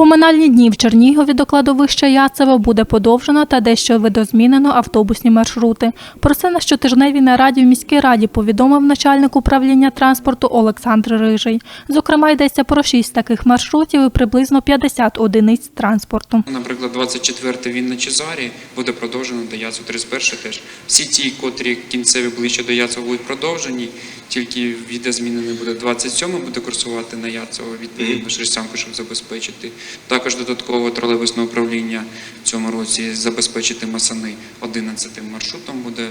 поминальні дні в Чернігові до кладовища Яцево буде подовжено та дещо видозмінено автобусні маршрути. Про це на щотижневій нараді в міській раді повідомив начальник управління транспорту Олександр Рижий. Зокрема, йдеться про шість таких маршрутів і приблизно 50 одиниць транспорту. Наприклад, 24 він на Чезарі буде продовжено до Яцу 31 теж. Всі ті, котрі кінцеві ближче до Яцева будуть продовжені, тільки віде змінений буде 27 буде курсувати на Яцево, відповідно шерстянку, щоб забезпечити. Також додатково тролейбусне управління в цьому році забезпечити масани 11 маршрутом буде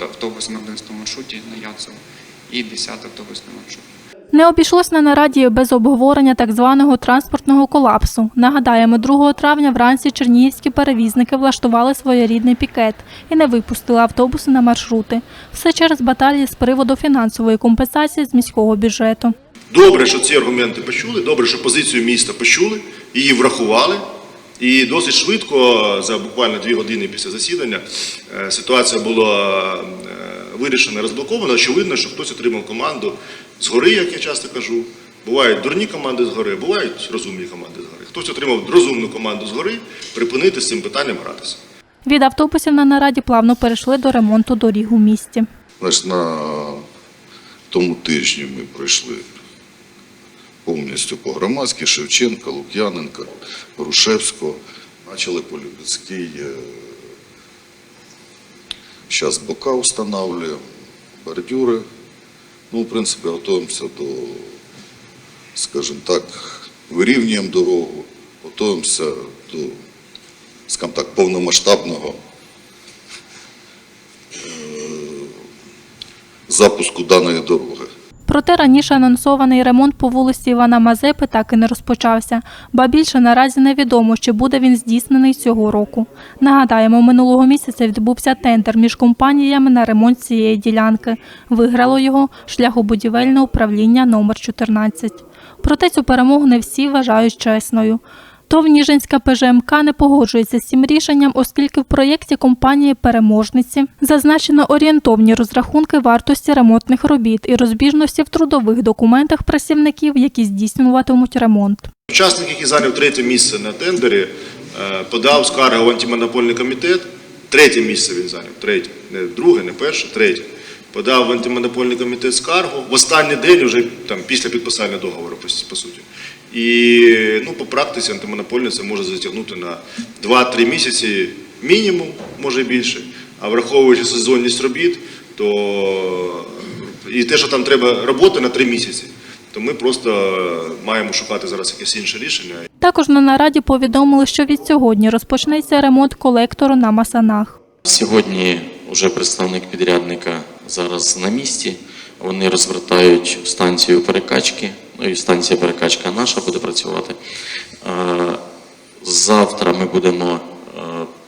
автобус на 11 маршруті на Яцево і 10 автобусний маршрут. Не обійшлось на нараді без обговорення так званого транспортного колапсу. Нагадаємо, 2 травня вранці чернігівські перевізники влаштували своєрідний пікет і не випустили автобуси на маршрути. Все через баталії з приводу фінансової компенсації з міського бюджету. Добре, що ці аргументи почули, добре, що позицію міста почули, її врахували. І досить швидко, за буквально дві години після засідання, е, ситуація була е, вирішена, розблокована. Очевидно, що хтось отримав команду згори, як я часто кажу. Бувають дурні команди згори, бувають розумні команди згори. Хтось отримав розумну команду згори, припинити з цим питанням гратися. Від автобусів на нараді плавно перейшли до ремонту доріг у місті. Значить, на тому тижні ми пройшли повністю по громадськи Шевченка, Лук'яненка, Грушевського, почали по Любецькій. Зараз бока встановлюємо, бордюри. Ну, в принципі, готуємося до, скажімо так, вирівнюємо дорогу, готуємося до, скажімо так, повномасштабного запуску даної дороги. Проте раніше анонсований ремонт по вулиці Івана Мазепи так і не розпочався, ба більше наразі невідомо, чи буде він здійснений цього року. Нагадаємо, минулого місяця відбувся тендер між компаніями на ремонт цієї ділянки. Виграло його шляхобудівельне управління номер 14. Проте цю перемогу не всі вважають чесною. ТОВ Ніжинська ПЖМК не погоджується з цим рішенням, оскільки в проєкті компанії переможниці зазначено орієнтовні розрахунки вартості ремонтних робіт і розбіжності в трудових документах працівників, які здійснюватимуть ремонт. Учасник, який зайняв третє місце на тендері, е, подав скаргу в антимонопольний комітет. Третє місце він зайняв. Третє. Не друге, не перше, третє. Подав в антимонопольний комітет скаргу в останній день, вже там, після підписання договору, по, по суті. І ну, по практиці антимонопольний це може затягнути на 2-3 місяці мінімум, може і більше. А враховуючи сезонність робіт, то і те, що там треба роботи на 3 місяці, то ми просто маємо шукати зараз якесь інше рішення. Також на нараді повідомили, що від сьогодні розпочнеться ремонт колектору на Масанах. Сьогодні вже представник підрядника зараз на місці. Вони розвертають станцію перекачки. Ну і станція перекачка наша буде працювати. Е, Завтра ми будемо е,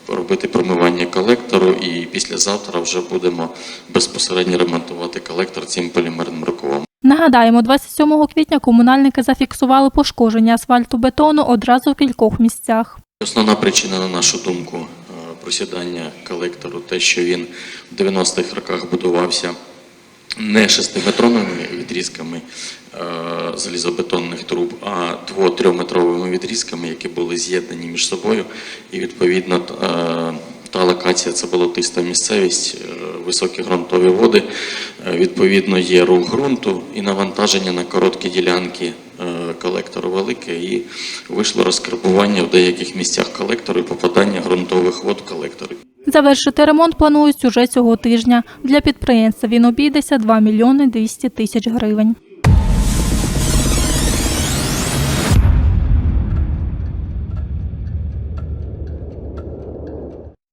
робити промивання колектору, і післязавтра вже будемо безпосередньо ремонтувати колектор цим полімерним рукавом. Нагадаємо, 27 квітня комунальники зафіксували пошкодження асфальту бетону одразу в кількох місцях. Основна причина, на нашу думку, е, просідання колектору, те, що він в 90-х роках будувався не шестиметровими відрізками е, залізобетонних труб, а дво-трьохметровими відрізками, які були з'єднані між собою. І відповідно е, та локація це болотиста місцевість, е, високі ґрунтові води. Відповідно, є рух ґрунту і навантаження на короткі ділянки колектору велике, і вийшло розкарбування в деяких місцях колектору і попадання ґрунтових вод в колектори. Завершити ремонт планують уже цього тижня. Для підприємства він обійдеться 2 мільйони 200 тисяч гривень.